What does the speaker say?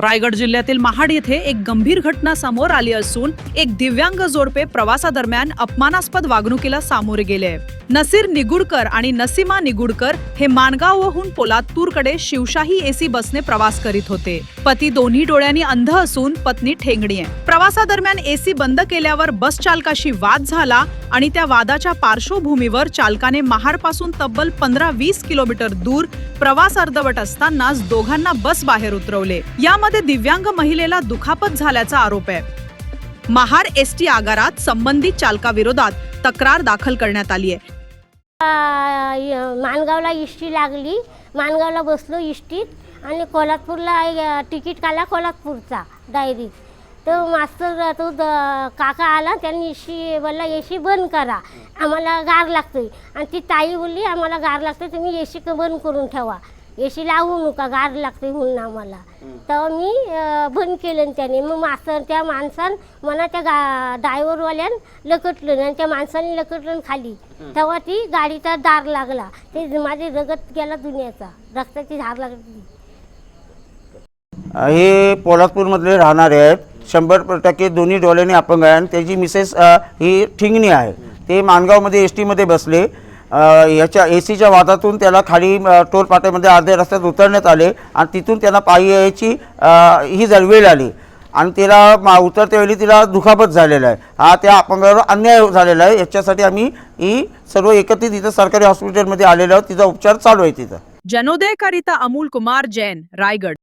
रायगड जिल्ह्यातील महाड येथे एक गंभीर घटना समोर आली असून एक दिव्यांग जोडपे प्रवासादरम्यान अपमानास्पद वागणुकीला सामोरे गेले. नसीर निगुडकर आणि नसीमा निगुडकर हे माणगावहून पोलादपूरकडे शिवशाही एसी बसने प्रवास करीत होते. पती दोन्ही डोळ्यांनी अंध असून पत्नी ठेंगणी आहे प्रवासादरम्यान एसी बंद केल्यावर बस चालकाशी वाद झाला आणि त्या वादाच्या पार्श्वभूमीवर चालकाने महाडपासून तब्बल पंधरा वीस किलोमीटर दूर प्रवास अर्धवट असतानाच दोघांना बस बाहेर उतरवले. यामध्ये दिव्यांग महिलेला दुखापत झाल्याचा आरोप आहे. महार एस टी आगारात संबंधित चालकाविरोधात तक्रार दाखल करण्यात आली आहे. आ, माणगावला इष्टी लागली. माणगावला बसलो इष्टीत आणि कोल्हापूरला तिकीट काढला कोल्हापूरचा डायरी तर मास्तर तो द- काका आला त्यांनी इशी बोलला एशी बंद करा. आम्हाला गार लागतोय. आणि ती ताई बोलली आम्हाला गार लागतोय तुम्ही एशी बंद करून ठेवा. एशी लावू नका गार लागते म्हणून आम्हाला. तेव्हा मी बंद केलं आणि त्याने. मग मास्तर त्या माणसान मला त्या गा ड्रायव्हरवाल्यान लकटलं आणि त्या माणसाने लकटलं खाली. तेव्हा ती गाडीचा दार लागला. ते माझे रगत गेला दुनियाचा. रक्ताची धार लागली. हे पोलादपूरमधले राहणारे आहेत. शंभर टक्के दोन्ही डोळ्यांनी अपंग आहे आणि त्याची मिसेस ही ठिंगणी आहे. ते माणगावमध्ये एस टीमध्ये बसले. याच्या ए सीच्या वादातून त्याला खाली अ, टोल पाट्यामध्ये अर्ध्या रस्त्यात उतरण्यात आले आणि तिथून त्यांना पायी यायची ही जर वेळ आली. आणि तिला मा उतरत्या वेळी तिला दुखापत झालेला आहे. हा त्या अपंगावर अन्याय झालेला आहे. याच्यासाठी आम्ही ही सर्व एकत्रित इथं सरकारी हॉस्पिटलमध्ये आलेलो आहोत. तिचा उपचार चालू आहे तिथं. जनोदयकरिता अमोल कुमार जैन रायगड.